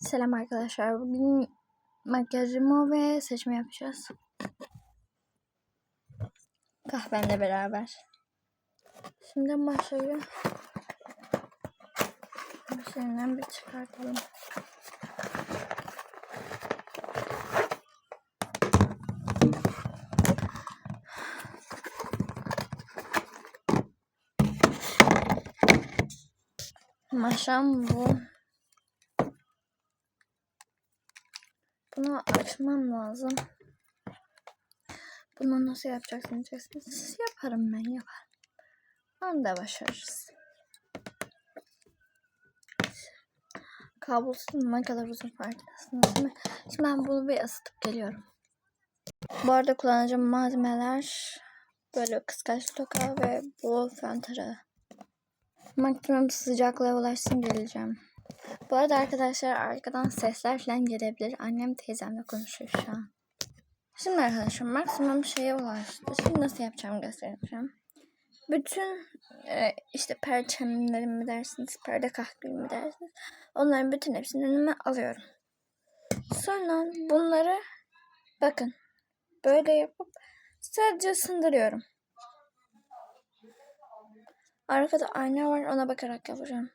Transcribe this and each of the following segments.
Selam arkadaşlar. Bugün makyajımı ve saçımı yapacağız. Kahvemle beraber. Şimdi başlayalım. Şimdiden bir çıkartalım. Maşam bu. Bunu açmam lazım. Bunu nasıl yapacaksınız diyeceksiniz. Yaparım ben yaparım. Onu da başarırız. Kablosuz ne kadar uzun farkındasınız değil mi? Şimdi ben bunu bir ısıtıp geliyorum. Bu arada kullanacağım malzemeler böyle kıskaç toka ve bu fön tarağı. Maksimum sıcaklığa ulaşsın geleceğim. Bu arada arkadaşlar arkadan sesler falan gelebilir. Annem teyzemle konuşuyor şu an. Şimdi arkadaşlar maksimum şeye ulaştı. Şimdi nasıl yapacağım göstereceğim. Bütün e, işte perçemlerimi mi dersiniz, perde kahkülümü mi dersiniz. Onların bütün hepsini önüme alıyorum. Sonra bunları bakın böyle yapıp sadece sındırıyorum. Arkada ayna var ona bakarak yapacağım.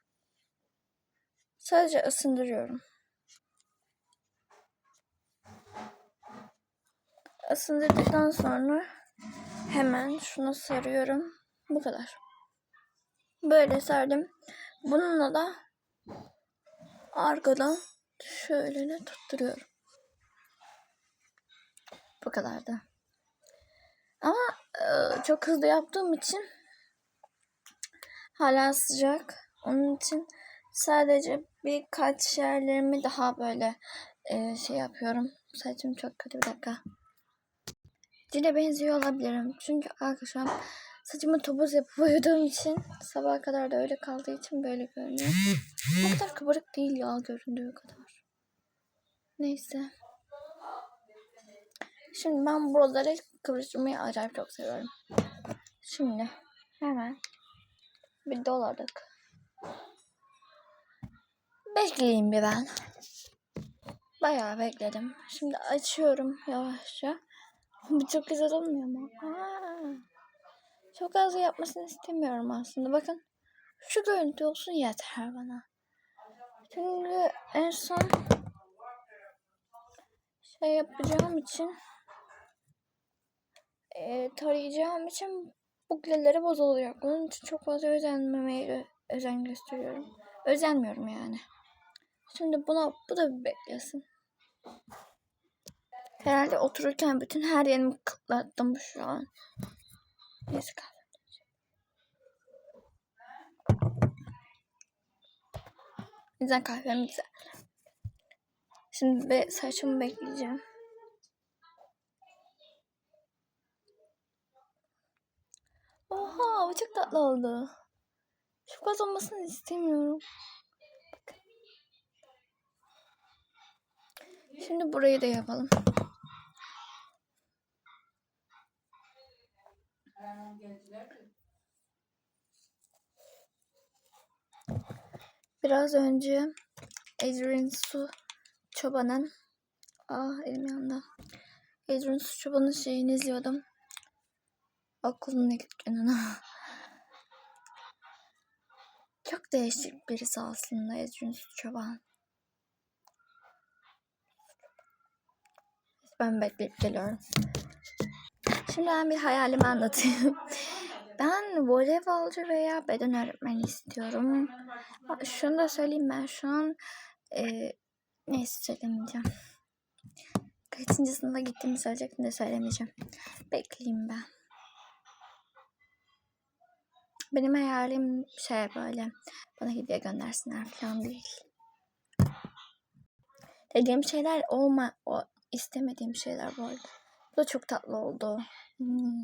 Sadece ısındırıyorum. Isındırdıktan sonra hemen şunu sarıyorum. Bu kadar. Böyle sardım. Bununla da arkadan şöyle tutturuyorum. Bu kadar da. Ama e, çok hızlı yaptığım için hala sıcak. Onun için sadece birkaç yerlerimi daha böyle e, şey yapıyorum. Saçım çok kötü bir dakika. Cile benziyor olabilirim. Çünkü arkadaşlar saçımı topuz yapıp uyuduğum için sabaha kadar da öyle kaldığı için böyle görünüyor. O kadar kıvırık değil ya göründüğü kadar. Neyse. Şimdi ben buraları kıvırcımayı acayip çok seviyorum. Şimdi hemen bir doladık. Bekleyeyim bir ben. Bayağı bekledim. Şimdi açıyorum yavaşça. Bu çok güzel olmuyor mu? Aa, çok az yapmasını istemiyorum aslında. Bakın şu görüntü olsun yeter bana. Çünkü en son şey yapacağım için e, tarayacağım için bukleleri bozulacak. Onun için çok fazla özenmemeye özen gösteriyorum. Özenmiyorum yani. Şimdi buna bu da bir beklesin. Herhalde otururken bütün her yerimi kıtlattım şu an. Neyse kahve. Güzel kahvem güzel. Şimdi be, saçımı bekleyeceğim. Oha bu çok tatlı oldu. Çok az olmasını istemiyorum. Şimdi burayı da yapalım. Biraz önce Adrian Su Çoban'ın Ah elim yandı. Adrian Su Çoban'ın şeyini izliyordum. İlk gününü. Çok değişik birisi aslında Adrian Su Çoban. Ben bekleyip geliyorum. Şimdi ben bir hayalimi anlatayım. Ben voleybolcu veya beden öğretmeni istiyorum. Şunu da söyleyeyim ben şu an e, neyse söylemeyeceğim. Kaçıncı sınıfa gittiğimi söyleyecektim de söylemeyeceğim. Bekleyeyim ben. Benim hayalim şey böyle bana hediye göndersinler falan değil. Dediğim şeyler olma o istemediğim şeyler bu arada. Bu da çok tatlı oldu. Hmm.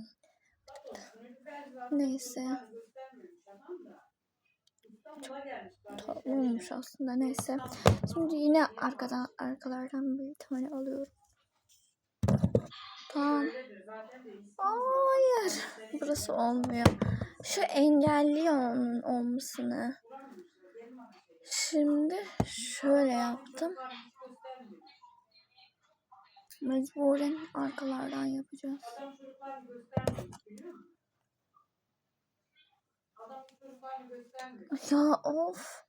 Neyse. Çok tatlı olmuş aslında. Neyse. Şimdi yine arkadan arkalardan bir tane alıyorum. Tamam. Hayır. Burası olmuyor. Şu engelliyor onun olmasını. Şimdi şöyle yaptım. Mecburen arkalardan yapacağız. Adam çocuklarını. Ya of.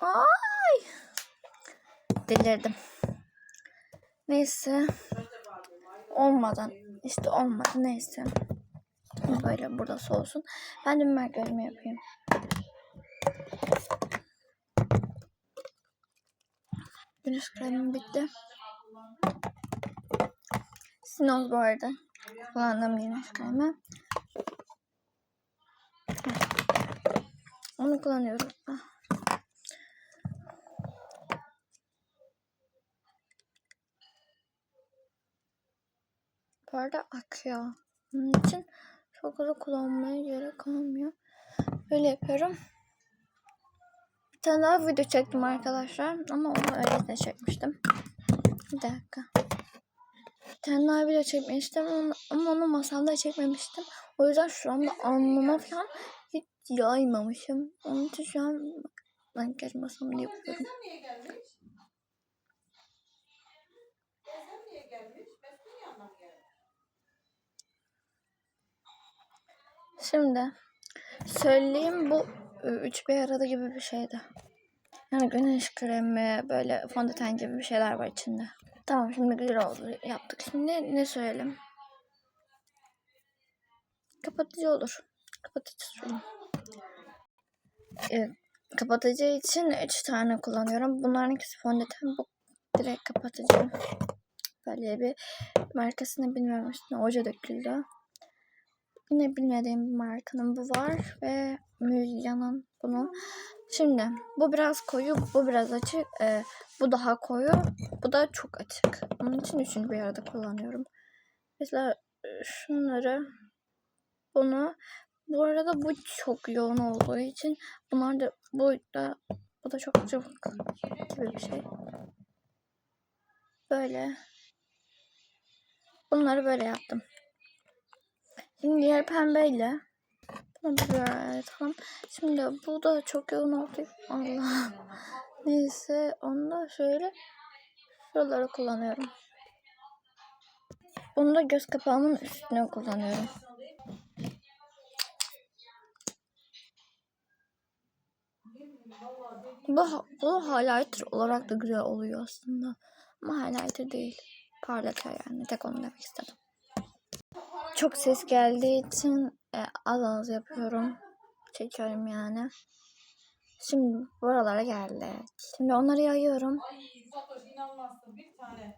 Ay. Delirdim. Neyse. Olmadan. işte olmadı. Neyse. Böyle burada soğusun. Ben de makyajımı yapayım. Güneş kremim bitti. Sinoz bu arada. Kullandığım güneş kremi. Onu kullanıyorum. Ah. Bu arada akıyor. Onun için çok hızlı kullanmaya gerek kalmıyor. Böyle yapıyorum. Tane daha video çektim arkadaşlar. Ama onu öyle de çekmiştim. Bir dakika. Bir tane daha video çekmiştim ama, onu masamda çekmemiştim. O yüzden şu anda alnıma falan hiç yaymamışım. Onun için şu an makyaj masamda yapıyorum. Şimdi söyleyeyim bu üç bir arada gibi bir şeydi. Yani güneş kremi böyle fondöten gibi bir şeyler var içinde. Tamam şimdi güzel oldu yaptık. Şimdi ne söyleyelim? Kapatıcı olur. Kapatıcı söyleyeyim. Evet, kapatıcı için üç tane kullanıyorum. Bunların ikisi fondöten. Bu direkt kapatıcı. Böyle bir markasını bilmiyorum üstüne oje döküldü. Yine bilmediğim bir markanın bu var ve Müjgan'ın bunu. Şimdi bu biraz koyu, bu biraz açık, e, bu daha koyu, bu da çok açık. Onun için üçünü bir arada kullanıyorum. Mesela e, şunları, bunu, bu arada bu çok yoğun olduğu için bunlar da bu da bu da çok çok gibi bir şey. Böyle. Bunları böyle yaptım. Şimdi diğer pembeyle buraya atalım. Şimdi bu da çok yoğun oldu. Allah. Neyse onu da şöyle şuraları kullanıyorum. Bunu da göz kapağımın üstüne kullanıyorum. Bu, bu highlighter olarak da güzel oluyor aslında. Ama highlighter değil. Parlatıyor yani. Tek onu demek istedim. Çok ses geldiği için e, az az yapıyorum. Çekiyorum yani. Şimdi buralara geldi. Şimdi onları yayıyorum. Ay Fatoş inanmazsın bir tane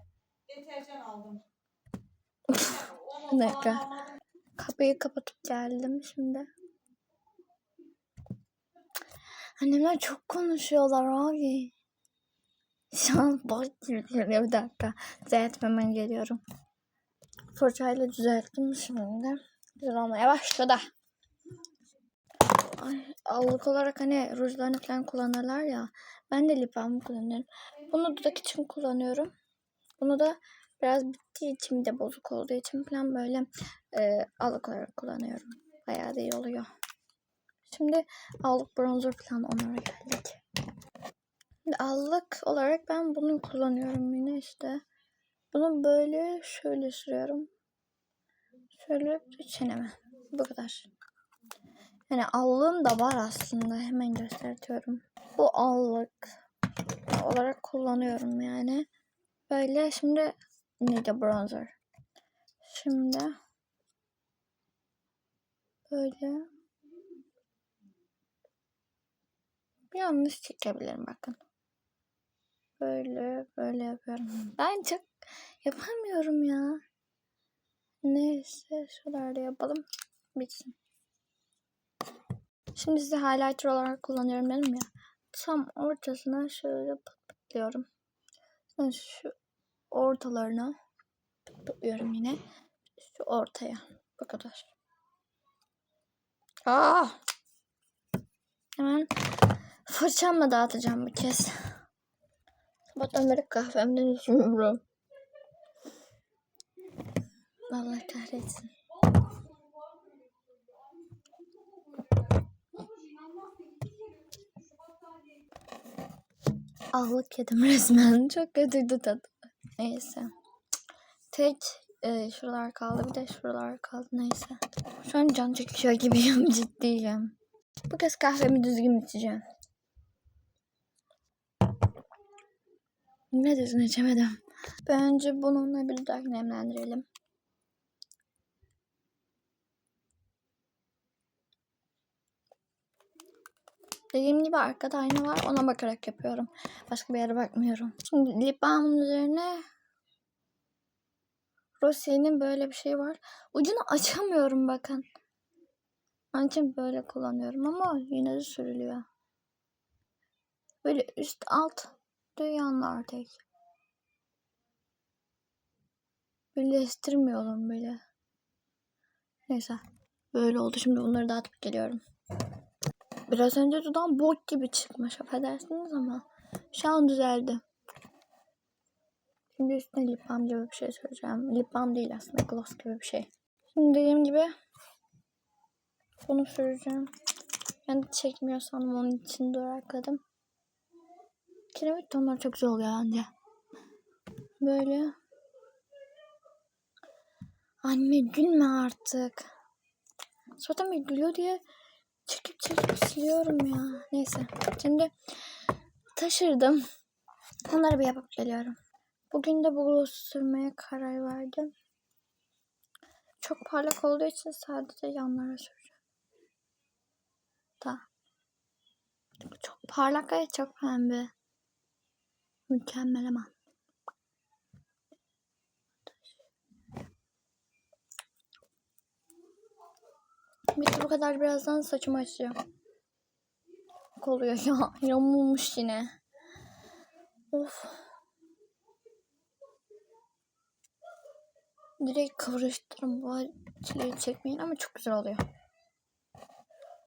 deterjan aldım. Bir dakika. Kapıyı kapatıp geldim şimdi. Annemler çok konuşuyorlar abi. Şu an boş bir dakika. Düzeltmemem geliyorum. Fırçayla düzelttim şimdi. Güzel olmaya başladı. Ay, allık olarak hani rujlarını falan kullanırlar ya. Ben de lip balm kullanıyorum. Bunu dudak için kullanıyorum. Bunu da biraz bittiği için de bozuk olduğu için falan böyle e, allık olarak kullanıyorum. Bayağı da iyi oluyor. Şimdi allık bronzer falan onlara geldik. Şimdi olarak ben bunu kullanıyorum yine işte. Bunu böyle şöyle sürüyorum. Şöyle çeneme. Bu kadar. Yani allığım da var aslında. Hemen gösteriyorum. Bu allık olarak kullanıyorum yani. Böyle şimdi neydi bronzer. Şimdi böyle yanlış çekebilirim bakın. Böyle böyle yapıyorum. Ben çok yapamıyorum ya. Neyse şuralarda yapalım. Bitsin. Şimdi size highlighter olarak kullanıyorum dedim ya. Tam ortasına şöyle patlıyorum. Sonra şu ortalarına patlıyorum yine. Şu ortaya. Bu kadar. Aa! Hemen fırçamla dağıtacağım bu kez. Sabah ömrü kahvemden içiyorum. Allah kahretsin. Ağlık yedim resmen. Çok kötüydü tadı. Neyse. Tek e, şuralar kaldı. Bir de şuralar kaldı. Neyse. Şu an can çekişiyor gibiyim. Ciddiyim. Bu kez kahvemi düzgün içeceğim. Ne düzgün içemedim. Bence bununla bir dudak nemlendirelim. Dediğim gibi arkada ayna var. Ona bakarak yapıyorum. Başka bir yere bakmıyorum. Şimdi lip balmın üzerine Rossier'in böyle bir şey var. Ucunu açamıyorum bakın. Onun için böyle kullanıyorum ama yine de sürülüyor. Böyle üst alt dünyanlar tek. Birleştirmiyorum böyle. Neyse. Böyle oldu. Şimdi bunları dağıtıp geliyorum. Biraz önce dudağım bok gibi çıkmış affedersiniz ama şu an düzeldi. Şimdi üstüne lip balm gibi bir şey süreceğim. Lip balm değil aslında gloss gibi bir şey. Şimdi dediğim gibi bunu süreceğim. De çekmiyor sandım onun için durakladım. Kiremit tonları çok güzel oluyor bence. Böyle. Anne gülme artık. Zaten bir gülüyor diye çekip çekip siliyorum ya. Neyse. Şimdi taşırdım. Onları bir yapıp geliyorum. Bugün de bu sürmeye karar verdim. Çok parlak olduğu için sadece yanlara süreceğim. Da. Çok parlak ve çok pembe. Mükemmel ama. Bitti bu kadar birazdan saçımı açacağım. Çok oluyor ya. Yamulmuş yine. Of. Direkt kıvırıştırın. Bu çileyi çekmeyin ama çok güzel oluyor.